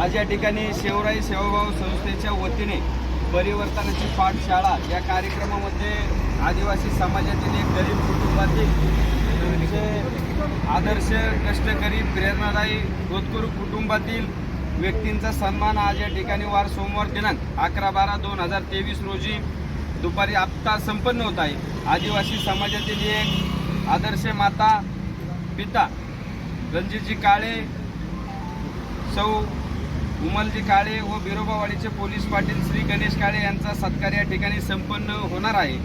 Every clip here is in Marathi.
आज या ठिकाणी शेवराई सेवाभाव संस्थेच्या वतीने परिवर्तनाची पाठशाळा या कार्यक्रमामध्ये आदिवासी समाजातील एक गरीब कुटुंबातील त्यांचे आदर्श कष्टकरी प्रेरणादायी होतकरू कुटुंबातील व्यक्तींचा सन्मान आज या ठिकाणी वार सोमवार दिनांक अकरा बारा दोन हजार तेवीस रोजी दुपारी आत्ता संपन्न होत आहे. आदिवासी समाजातील एक आदर्श माता पिता रणजितजी काळे सौ उमलजी काळे व बिरोबावाडीचे पोलीस पाटील श्री गणेश काळे यांचा सत्कार या ठिकाणी संपन्न होणार आहे.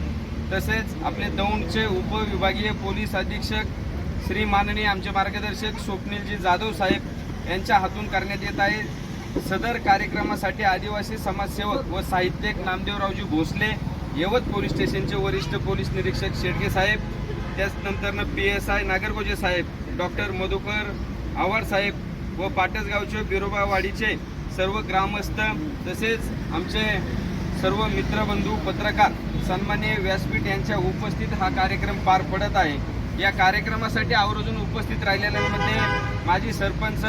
तसेच आपले दौंडचे उपविभागीय पोलीस अधीक्षक श्री माननीय आमचे मार्गदर्शक स्वप्नीलजी जाधव साहेब यांच्या हातून करण्यात येत आहे. सदर कार्यक्रमासाठी आदिवासी समाजसेवक व साहित्यिक नामदेवरावजी भोसले यवत पोलीस स्टेशनचे वरिष्ठ पोलीस निरीक्षक शेडगे साहेब त्याचनंतरनं पी एस आय नागरगोजे साहेब डॉक्टर मधुकर आवार साहेब व पाटसगावचे बिरोबावाडीचे सर्व ग्रामस्थ तसेच आमचे सर्व मित्रबंधू पत्रकार सन्मान्य व्यासपीठ यांच्या उपस्थित हा कार्यक्रम पार पडत आहे. या कार्यक्रमासाठी आवर्जून उपस्थित राहिलेल्यांमध्ये माजी सरपंच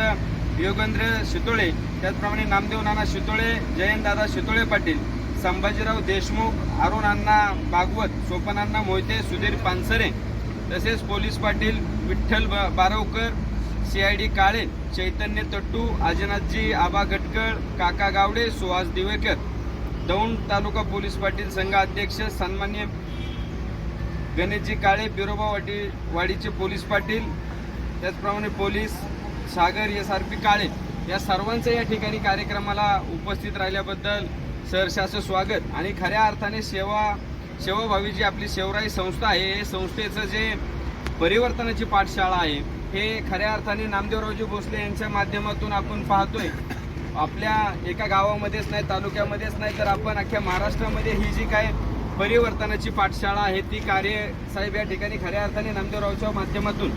योगेंद्र शितोळे त्याचप्रमाणे नामदेव नाना शितोळे जयंतदादा शितोळे पाटील संभाजीराव देशमुख अरुण अण्णा भागवत सोपन मोहिते सुधीर पानसरे तसेच पोलीस पाटील विठ्ठल ब- Barwakar C I D Kale Chaitanya Tattu Ajnathji आबा गटकळ काका गावडे सुहास दिवेकर. दौंड तालुका पोलीस पाटील संघाध्यक्ष सन्मान्य गणेशजी काळे बिरोबा वाडी वाडीचे पोलीस पाटील त्याचप्रमाणे police Sagar S R P Kale. या सर्वांचं या ठिकाणी कार्यक्रमाला उपस्थित राहिल्याबद्दल सहर्ष स्वागत आणि खऱ्या अर्थाने सेवा सेवाभावी जी आपली सेवराई संस्था आहे हे संस्थेचं जे परिवर्तनाची पाठशाळा आहे हे खऱ्या अर्थाने नामदेवरावजी भोसले यांच्या माध्यमातून आपण पाहतोय. आपल्या एका गावामध्येच नाही तालुक्यामध्येच नाही तर आपण अख्ख्या महाराष्ट्रामध्ये ही जी काय परिवर्तनाची पाठशाळा आहे ती कार्य साहेब या ठिकाणी खऱ्या अर्थाने नामदेवरावच्या माध्यमातून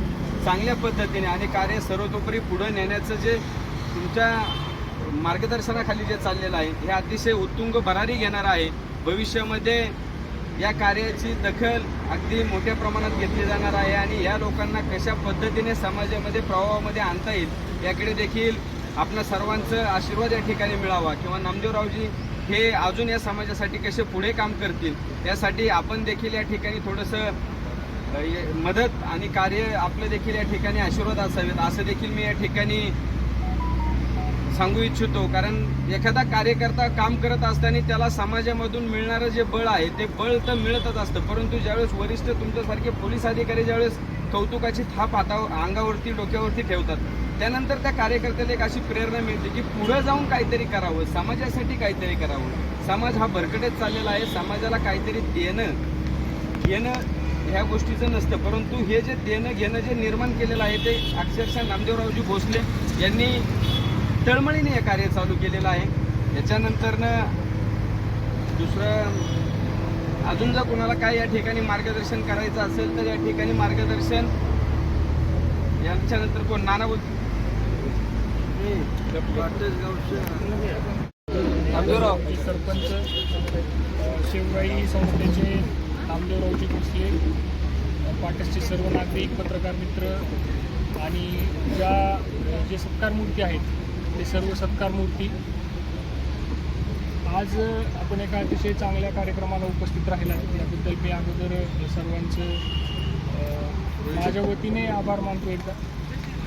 चांगल्या पद्धतीने आणि कार्य सर्वतोपरी पुढे नेण्याचं जे तुमच्या मार्गदर्शनाखाली जे चाललेलं आहे हे अतिशय उत्तुंग भरारी घेणार आहे. भविष्यामध्ये या कार्याची दखल अगदी मोठ्या प्रमाणात घेतली जाणार आहे आणि या लोकांना कशा पद्धतीने समाजामध्ये प्रवाहामध्ये आणता येईल याकडे देखील आपल्या सर्वांचं आशीर्वाद या ठिकाणी मिळावा. किंवा नामदेवरावजी हे अजून या समाजासाठी कसे पुढे काम करतील यासाठी आपण देखील या ठिकाणी थोडंसं मदत आणि कार्य आपलं देखील या ठिकाणी आशीर्वाद असावेत असं देखील मी या ठिकाणी सांगू इच्छितो कारण एखादा कार्यकर्ता काम करत असताना त्याला समाजामधून मिळणारं जे बळ आहे ते बळ तर मिळतच असतं. परंतु ज्यावेळेस वरिष्ठ तुमच्यासारखे पोलीस अधिकारी ज्यावेळेस कौतुकाची थाप हातावर अंगावरती डोक्यावरती ठेवतात त्यानंतर त्या कार्यकर्त्याला एक अशी प्रेरणा मिळते की पुढे जाऊन काहीतरी करावं समाजासाठी काहीतरी करावं. समाज हा भरकटच चाललेला आहे समाजाला काहीतरी देणं घेणं ह्या गोष्टीचं नसतं. परंतु हे जे देणं घेणं जे निर्माण केलेलं आहे ते अक्षरशः नामदेवरावजी भोसले यांनी तळमळीने हे कार्य चालू केलेलं आहे. याच्यानंतरनं दुसरं अजून जर कोणाला काय या ठिकाणी मार्गदर्शन करायचं असेल तर या ठिकाणी मार्गदर्शन यांच्यानंतर कोण? नाना बोल नामदेवराव सरपंच शिवराई संस्थेचे नामदेवरावजी भोसले पाटसचे सर्व नागरिक पत्रकार मित्र आणि ज्या जे सत्कार मूर्ती आहेत ते सर्व सत्कार मूर्ती. आज आपण एका अतिशय चांगल्या कार्यक्रमाला उपस्थित राहिला. याबद्दल मी अगोदर सर्वांचं माझ्या वतीने आभार मानतो एकदा.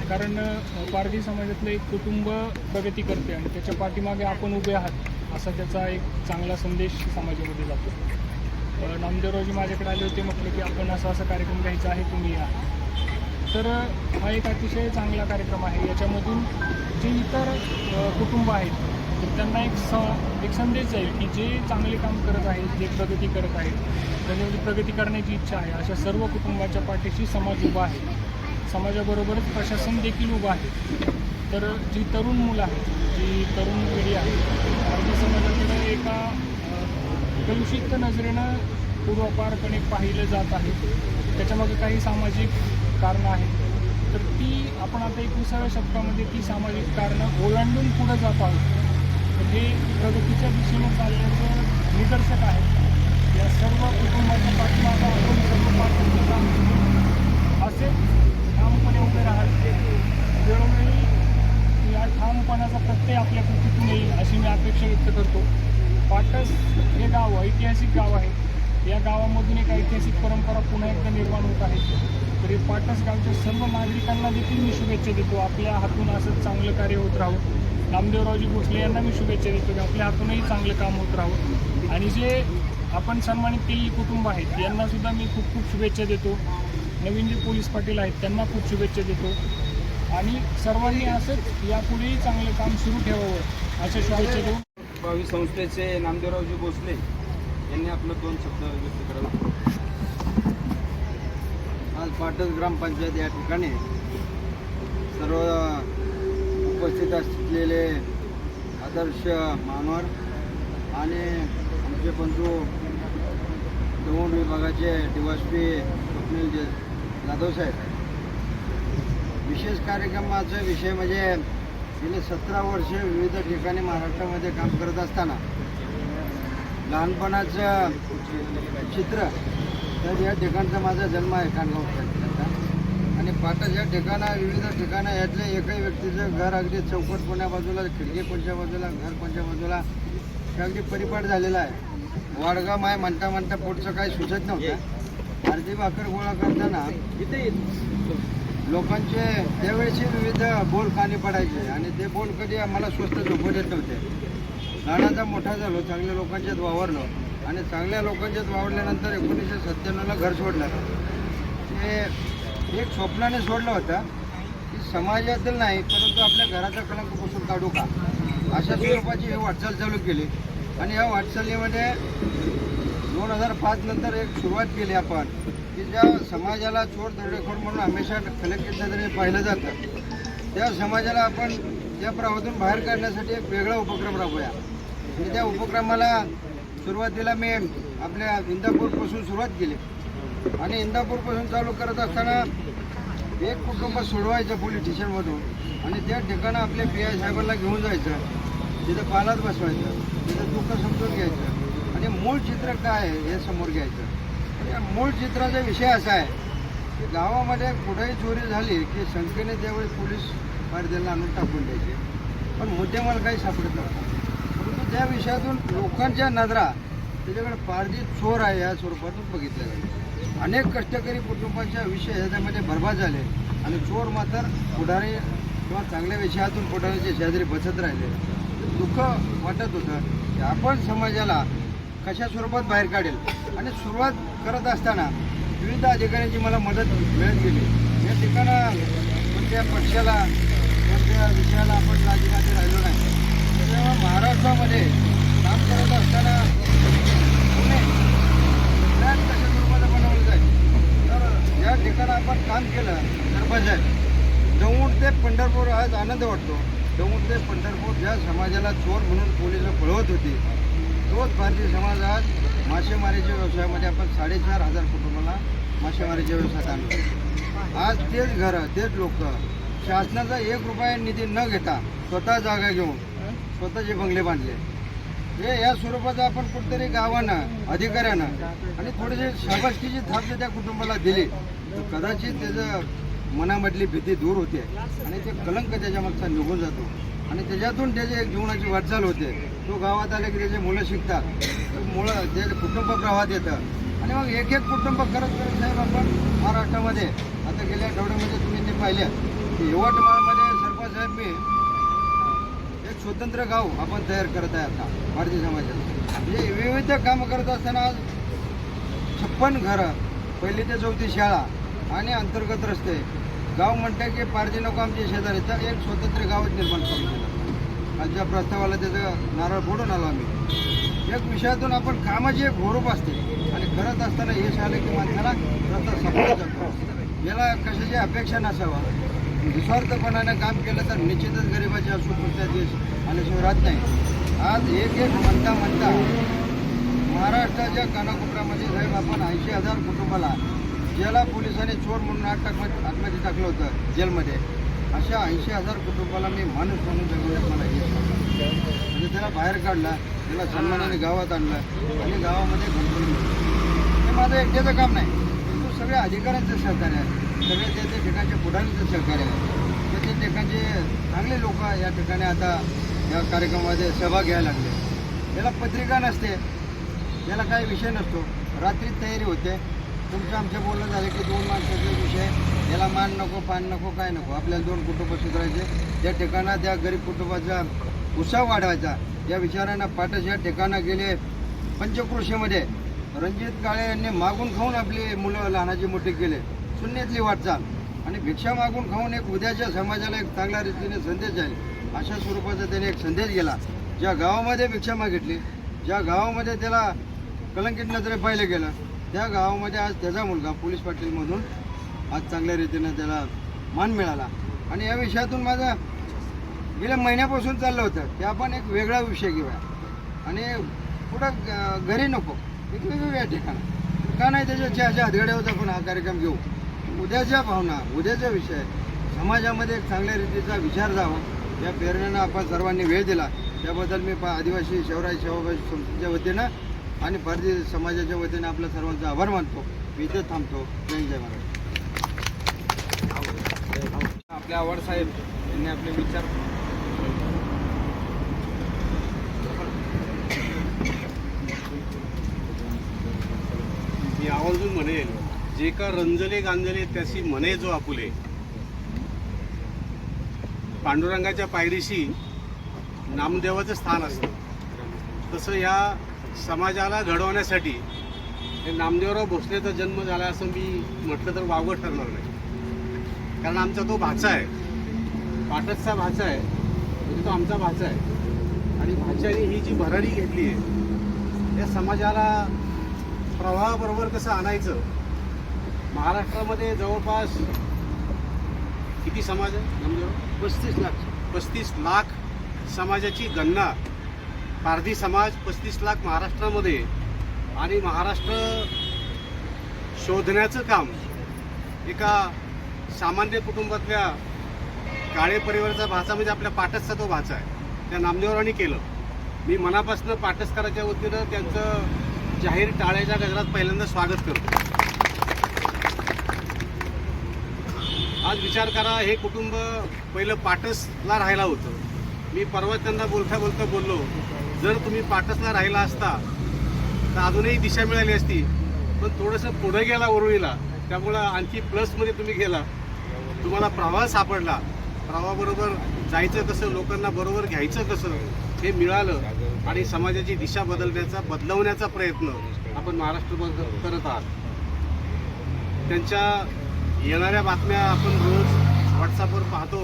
कारण पारधी समाजातलं एक कुटुंब प्रगती करते आणि त्याच्या पाठीमागे आपण उभे आहात असा त्याचा एक चांगला संदेश समाजामध्ये जातो. अ, नामदेवरावजी माझ्याकडे आले होते म्हटलं की आपण असा असा कार्यक्रम घ्यायचा आहे तुम्ही या. तर हा एक अतिशय चांगला कार्यक्रम आहे. याच्यामधून जे इतर कुटुंब आहेत तर त्यांना एक स एक संदेश जाईल की जे चांगले काम करत आहेत जे प्रगती करत आहेत त्याच्यामध्ये म्हणजे प्रगती करण्याची इच्छा आहे अशा सर्व कुटुंबाच्या पाठीशी समाज उभा आहे. समाजाबरोबरच प्रशासन देखील उभं आहे. तर जी तरुण मुलं आहेत जी तरुण पिढी आहे भारतीय समाजाकडे एका कलुषित नजरेनं पूर्वापारपणे पाहिलं जात आहे. त्याच्यामागे काही सामाजिक कारणं आहेत. तर ती आपण आता एकविसाव्या शतकामध्ये ती सामाजिक कारणं ओलांडून पुढे जात आहोत. हे प्रगतीच्या दिशेने चालल्याचं निदर्शक आहे. या सर्व कुटुंबाच्या पाठीमागं आपण सर्व पाठिंबा काम करू. असेच ठामपणे उभे राहाल वेळोवेळी या ठामपणाचा प्रत्यय आपल्या पृथ्वीतून येईल अशी मी अपेक्षा व्यक्त करतो. पाटस हे गाव ऐतिहासिक गाव आहे. या गावामधून एक ऐतिहासिक परंपरा पुन्हा एकदा निर्माण होत आहे. तरी पाटस गावच्या सर्व नागरिकांना देखील मी शुभेच्छा देतो. आपल्या हातून असंच चांगलं कार्य होत राहू नामदेवरावजी भोसले यांना मी शुभेच्छा देतो की आपल्या हातूनही चांगलं काम होत राहू आणि जे आपण सन्मानित केलेली कुटुंब आहेत यांनासुद्धा मी खूप खूप शुभेच्छा देतो. नवीन जे पोलीस पाटील आहेत त्यांना खूप शुभेच्छा देतो. आणि सर्वांनी असंच यापुढेही चांगलं काम सुरू ठेवावं अशा शुभेच्छा देऊ भावी संस्थेचे नामदेवरावजी भोसले यांनी आपलं दोन शब्द व्यक्त करावे. आज पाटस ग्रामपंचायत या ठिकाणी सर्व उपस्थित असलेले आदर्श मानवर आणि आमचे बंधू दौंड विभागाचे डीवायसपी स्वप्नील जे जाधव साहेब. विशेष कार्यक्रमाचा विषय म्हणजे गेले सतरा वर्षे विविध ठिकाणी महाराष्ट्रामध्ये काम करत असताना लहानपणाचं चित्र तर या ठिकाणचा माझा जन्म आहे कानगाव आणि पाटस या ठिकाणा विविध ठिकाणं यातल्या एकही व्यक्तीचं घर अगदी चौकट कोण्या बाजूला खिडकी कोणत्या बाजूला घर कोणत्या बाजूला हे अगदी परिपाठ झालेला आहे. वाडगाम आहे म्हणता म्हणता पुढचं काही सुचत नव्हतं. अर्धी भाकर गोळा करताना लोकांचे त्यावेळेचे विविध बोल कानी पडायचे आणि ते बोल कधी आम्हाला स्वस्त झोपू देत नव्हते. लहानाचा मोठा झालो चांगल्या लोकांच्यात वावरलो. आणि चांगल्या लोकांच्यात वावरल्यानंतर एकोणीसशे सत्त्याण्णवला घर सोडलं. ते एक स्वप्नाने सोडलं होतं. की समाजातील नाही परंतु आपल्या घराचा कलंक पुसून काढू का? अशा स्वरूपाची ही वाटचाल चालू केली. आणि या वाटचालीमध्ये दोन हजार पाच नंतर एक सुरुवात केली आपण. की ज्या समाजाला चोर दरोडेखोर म्हणून हमेशा कलेक्टेड नजरेने पाहिलं जातं त्या समाजाला आपण त्या प्रवाहातून बाहेर काढण्यासाठी एक वेगळा उपक्रम राबूया आणि त्या उपक्रमाला सुरुवातीला मी आपल्या इंदापूरपासून सुरुवात केली. आणि इंदापूरपासून चालू करत असताना एक कुटुंब सोडवायचं पोलीस स्टेशनमधून आणि त्या ठिकाणं आपल्या पी आय साहेबांना घेऊन जायचं. तिथं पालात बसवायचं. तिथं दुःख समजून घ्यायचं. आणि मूळ चित्र काय आहे हे समोर घ्यायचं. या मूळ चित्राचा विषय असा आहे की गावामध्ये कुठेही चोरी झाली की संख्येने त्यावेळी पोलीस पारदेला आणून टाकून द्यायचे. पण मुद्देमाल काही सापडत नव्हता. त्या विषयातून लोकांच्या नजरा त्याच्याकडे पारदी चोर आहे या स्वरूपातून बघितल्या जाते अनेक कष्टकरी कुटुंबाच्या विषय ह्याच्यामध्ये बर्बाद झाले. आणि चोर मात्र पुढारी किंवा चांगल्या विषयातून पुढारीचे शेजारी बसत राहिले. दुःख वाटत होतं की आपण समाजाला कशा स्वरूपात बाहेर काढेल? आणि सुरुवात करत असताना विविध अधिकाऱ्यांची मला मदत मिळत गेली. या ठिकाणा कोणत्या पक्षाला कोणत्या विषयाला आपण राजीनामे राहिलो नाही. तेव्हा महाराष्ट्रामध्ये काम करत असताना पुणे प्लॅन कशा स्वरूपाचं बनवलं जाईल? तर या ठिकाणी आपण काम केलं तर बस दौंड ते पंढरपूर आज आनंद वाटतो. दौंड ते पंढरपूर ज्या समाजाला चोर म्हणून पोलीस पळवत होती तोच भारतीय समाज आज मासेमारीच्या व्यवसायामध्ये आपण साडेचार हजार कुटुंबाला मासेमारीच्या व्यवसायात आणतो आज तेच घरं तेच लोक शासनाचा एक रुपया निधी न घेता स्वतः जागा घेऊन स्वतःचे बंगले बांधले. हे या स्वरूपाचं आपण कुठेतरी गावानं अधिकाऱ्यानं आणि थोडेसे शाबासकीची थाप जर त्या कुटुंबाला दिली. तर कदाचित त्याचं मनामधली भीती दूर होते आणि ते कलंक त्याच्यामागचा निघून जातो. आणि त्याच्यातून त्याची एक जीवनाची वाटचाल होते. तो गावात आले की त्याचे मुलं शिकतात. तो मुलं त्याचे कुटुंब प्रवाहात येतं. आणि मग एक एक कुटुंब करत करत साहेब आपण महाराष्ट्रामध्ये आता गेल्या आठवड्यामध्ये तुम्ही ते पाहिल्या की यवतमाळमध्ये सरपंच साहेब मी स्वतंत्र गाव आपण तयार करत आहे आता भारतीय समाजात म्हणजे विविध कामं करत असताना छप्पन घरं पहिली ते चौथी शाळा आणि अंतर्गत रस्ते. गाव म्हणतं की पारजी नको आमचे शेजारी तर एक स्वतंत्र गावच निर्माण करून दिलं. आज प्रस्तावाला त्याचं नारळ फोडून आलो आम्ही. एक विषयातून आपण कामाची एक घोरूप असते आणि करत असताना यश आलं की माणसाला रस्ता सफल जातो. याला कशाची अपेक्षा नसावं? निस्वार्थपणानं काम केलं तर निश्चितच गरिबाची अस्पृश्यात देश आणि राहत नाही. आज एक एक म्हणता म्हणता महाराष्ट्राच्या कानाकोपऱ्यामध्ये साहेब आपण ऐंशी हजार कुटुंबाला ज्याला पोलिसांनी चोर म्हणून आठ टाक आतमध्ये टाकलं होतं जेलमध्ये अशा ऐंशी हजार कुटुंबाला मी माणूस म्हणून जगवण्यात मला यश म्हणजे त्याला बाहेर काढला त्याला सन्मानाने गावात आणलं आणि गावामध्ये घडवून हे माझं एकट्याचं काम नाही परंतु सगळ्या अधिकाऱ्यांचं सहकार्य आहे. सगळे त्या त्या ठिकाणच्या पुढाऱ्यांचं सहकार्य आहे. तर ते ठिकाणचे चांगले लोक या ठिकाणी आता या कार्यक्रमामध्ये सहभाग घ्यायला लागले. याला पत्रिका नसते. याला काही विषय नसतो. रात्री तयारी होते. तुमचं आमच्या बोलणं झालं की दोन माणसाचे विषय. याला मान नको पान नको काय नको? आपल्याला दोन कुटुंब सुधारायचे. त्या ठिकाणा त्या गरीब कुटुंबाचा उत्साह वाढवायचा. या विचारानं पाठशा या ठिकाणं गेले पंचकृषीमध्ये रणजित काळे यांनी मागून खाऊन आपली मुलं लहानाची मोठी केले. शून्यातली वाटचाल. आणि भिक्षा मागून खाऊन एक उद्याच्या समाजाला एक चांगल्या रीतीने संदेश जाईल अशा स्वरूपाचा त्याने एक संदेश गेला. ज्या गावामध्ये भिक्षा मागितली ज्या गावामध्ये त्याला कलंकित नजरे पाहिलं गेलं त्या गावामध्ये आज त्याचा मुलगा पोलीस पाटीलमधून आज चांगल्या रीतीने त्याला मान मिळाला. आणि या विषयातून माझं गेल्या महिन्यापासून चाललं होतं की आपण एक वेगळा विषय घेऊया. आणि पुढं घरी नको. एक वेगवेगळ्या ठिकाणं. का नाही त्याच्या चहाच्या हातगड्यावर आपण हा कार्यक्रम घेऊ? उद्याच्या भावना उद्याचा विषय. समाजामध्ये एक चांगल्या रीतीचा विचार जावा. या प्रेरणेनं आपण सर्वांनी वेळ दिला. त्याबद्दल मी आदिवासी शिवराय सेवाभावी संस्थेच्या वतीनं आणि भारतीय समाजाच्या वतीनं आपल्या सर्वांचा आभार मानतो. मी इथे थांबतो. जय जय महाराज. आपले आवड साहेब यांनी आपले विचार मी आवर्जून म्हणेल जे का रंजले गांजले त्याशी म्हणे जो आपुले. पांडुरंगाच्या पायरीशी नामदेवाचं स्थान असतं. तसं या समाजाला घडवण्यासाठी हे नामदेवराव भोसलेचा जन्म झाला असं मी म्हटलं तर वावगं ठरणार नाही. कारण आमचा तो भाचा आहे. पाटसचा भाचा आहे. म्हणजे तो आमचा भाचा आहे. आणि भाच्याने ही जी भरारी घेतली आहे या समाजाला प्रवाहाबरोबर कसं आणायचं महाराष्ट्रामध्ये जवळपास किती समाज आहे? नामदेव पस्तीस लाख. पस्तीस लाख समाजाची गणना. पारधी समाज पस्तीस लाख महाराष्ट्रामध्ये. आणि महाराष्ट्र शोधण्याचं काम एका सामान्य कुटुंबातल्या काळे परिवाराचा भाचा म्हणजे आपल्या पाटसचा तो भाचा आहे. त्या नामदेवरांनी केलं. मी मनापासून पाटसकराच्या वतीनं त्यांचं जाहीर टाळ्याच्या गजरात पहिल्यांदा स्वागत करतो. आज विचार करा हे कुटुंब पहिलं पाटसला राहायला होतं. मी परवा त्यांना बोलता बोलता बोललो जर तुम्ही पाटसला राहिला असता तर अजूनही दिशा मिळाली असती. पण थोडंसं पुढे गेला वरुळीला त्यामुळं आणखी प्लसमध्ये तुम्ही गेला. तुम्हाला प्रवाह सापडला. प्रवाहाबरोबर जायचं कसं लोकांना बरोबर घ्यायचं कसं हे मिळालं आणि समाजाची दिशा बदलण्याचा बदलवण्याचा प्रयत्न आपण महाराष्ट्र करत आहात. त्यांच्या येणाऱ्या बातम्या आपण रोज व्हॉट्सअपवर पाहतो.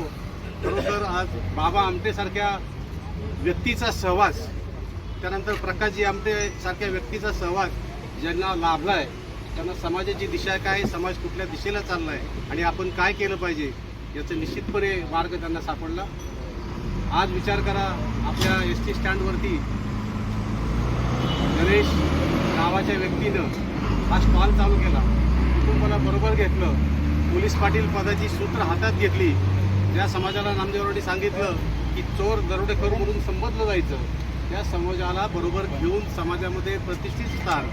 खरोखर आज बाबा आमटेसारख्या व्यक्तीचा सहवास त्यानंतर प्रकाशजी आमटेसारख्या व्यक्तीचा सहवास ज्यांना लाभला आहे त्यांना समाजाची दिशा काय समाज कुठल्या दिशेला चालला आहे आणि आपण काय केलं पाहिजे याचं निश्चितपणे मार्ग त्यांना सापडला. आज विचार करा आपल्या एस टी स्टँडवरती. गणेश नावाच्या व्यक्तीनं हा स्टॉल चालू केला. कुटुंबाला बरोबर घेतलं. पोलीस पाटील पदाची सूत्र हातात घेतली. ज्या समाजाला नामदेवरांनी सांगितलं की चोर दरोडेखोर म्हणून संबोधलं जायचं. त्या समाजाला बरोबर घेऊन समाजामध्ये प्रतिष्ठित स्थान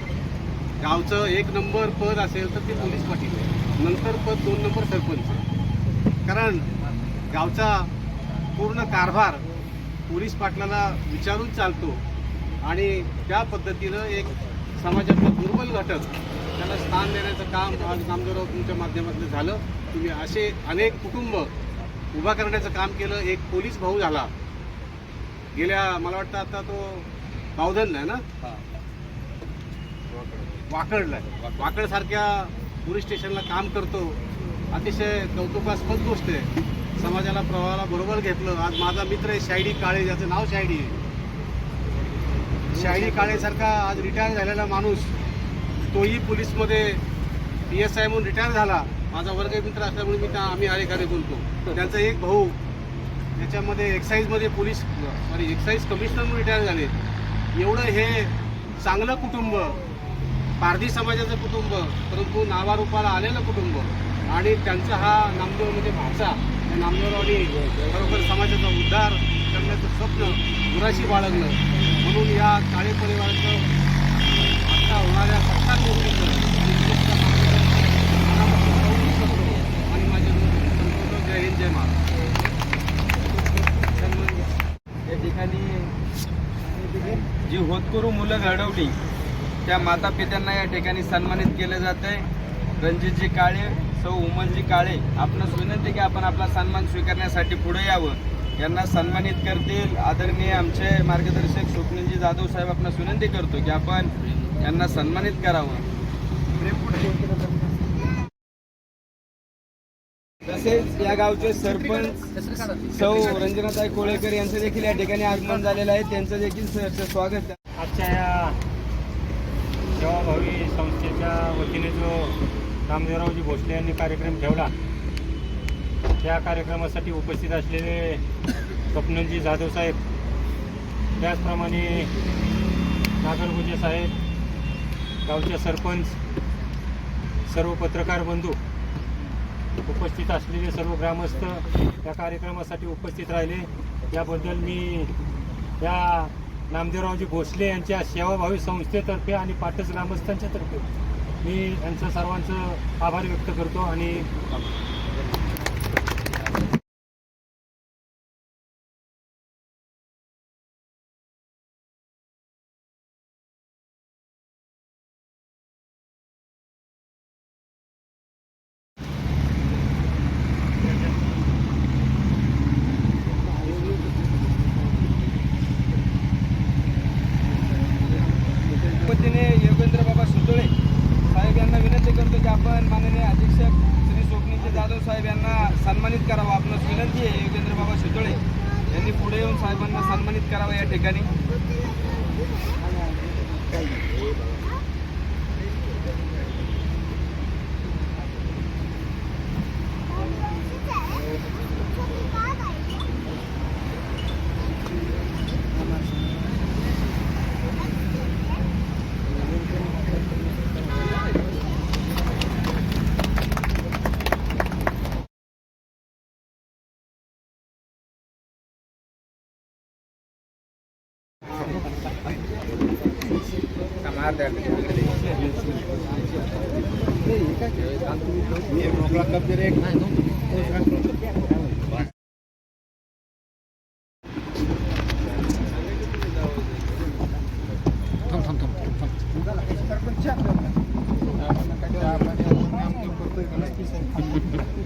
गावचं एक नंबर पद असेल तर ते पोलीस पाटील नंतर पद दोन नंबर सरपंच कारण गावचा पूर्ण कारभार पोलीस पाटलाला विचारून चालतो. आणि त्या पद्धतीनं एक समाजातला दुर्बल घटक त्याला स्थान देण्याचं काम आज नामदेवराव तुमच्या माध्यमातून झालं. तुम्ही असे अनेक कुटुंब उभा करण्याचं काम केलं. एक पोलीस भाऊ झाला. गेल्या मला वाटतं आता तो बावधन आहे ना? वाकडला वाकड सारख्या पोलीस स्टेशनला काम करतो. अतिशय कौतुकास्पद गोष्ट आहे. समाजाला प्रवाहाला बरोबर घेतलं. आज माझा मित्र आहे शायडी काळे. ज्याचं नाव शायडी आहे. शायडी काळेसारखा आज रिटायर झालेला माणूस. तोही पोलीसमध्ये पी एस आय म्हणून रिटायर झाला. माझा वर्ग मित्र असल्यामुळे मी त्या आम्ही अधिकारी बोलतो. त्यांचा एक भाऊ त्याच्यामध्ये एक्साईजमध्ये पोलीस सॉरी एक्साईज कमिशनर म्हणून रिटायर झाले. एवढं हे चांगलं कुटुंब पारधी समाजाचं कुटुंब परंतु नावारूपाला आलेलं कुटुंब आणि त्यांचा हा नामदेव म्हणजे भाचा या नामदेवरावांनी खरोखर समाजाचा उद्धार करण्याचं स्वप्न मुराशी बाळगलं. म्हणून या काळे परिवाराचं आता होणाऱ्या आणि माझे जय हिंद जय महाराज या ठिकाणी जी होतकरू मुलं घडवली त्या माता पित्यांना या ठिकाणी सन्मानित केलं जात आहे रणजितजी काळे सौ उमनजी काळे आपणास विनंती की आपण आपला सन्मान स्वीकारण्यासाठी पुढे यावं. यांना सन्मानित करतील. आदरणीय आमचे मार्गदर्शक स्वप्नजी जाधव साहेब आपणास विनंती करतो की आपण यांना सन्मानित करावं. तसेच या गावचे सरपंच सौ रंजनाताई कोळेकर यांचं देखील या ठिकाणी आगमन झालेलं आहे. त्यांचं देखील सरचं स्वागत आजच्या या सेवाभावी संस्थेच्या वतीने जो रामदेवरावजी भोसले यांनी कार्यक्रम ठेवला त्या कार्यक्रमासाठी उपस्थित असलेले स्वप्नजी जाधव साहेब त्याचप्रमाणे नागरगुजे साहेब गावच्या सरपंच सर्व पत्रकार बंधू उपस्थित असलेले सर्व ग्रामस्थ या कार्यक्रमासाठी उपस्थित राहिले. याबद्दल मी या नामदेवरावजी भोसले यांच्या सेवाभावी संस्थेतर्फे आणि पाटस ग्रामस्थांच्या तर्फे मी यांचं सर्वांचं आभार व्यक्त करतो आणि पद्धतीने योगेंद्र बाबा सुतळे साहेब यांना विनंती करतो की आपण माननीय अधीक्षक श्री स्वप्नील जाधव साहेब यांना सन्मानित करावं आपणास विनंती आहे योगेंद्र बाबा सुतळे यांनी पुढे येऊन साहेबांना सन्मानित करावं या ठिकाणी.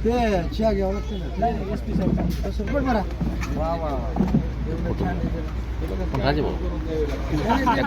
ते चहा घ्यावं लागतं ना एस पी साहेब तसं बरं बरं वा वा वा एवढं छान आहे ते. नाही, नाही,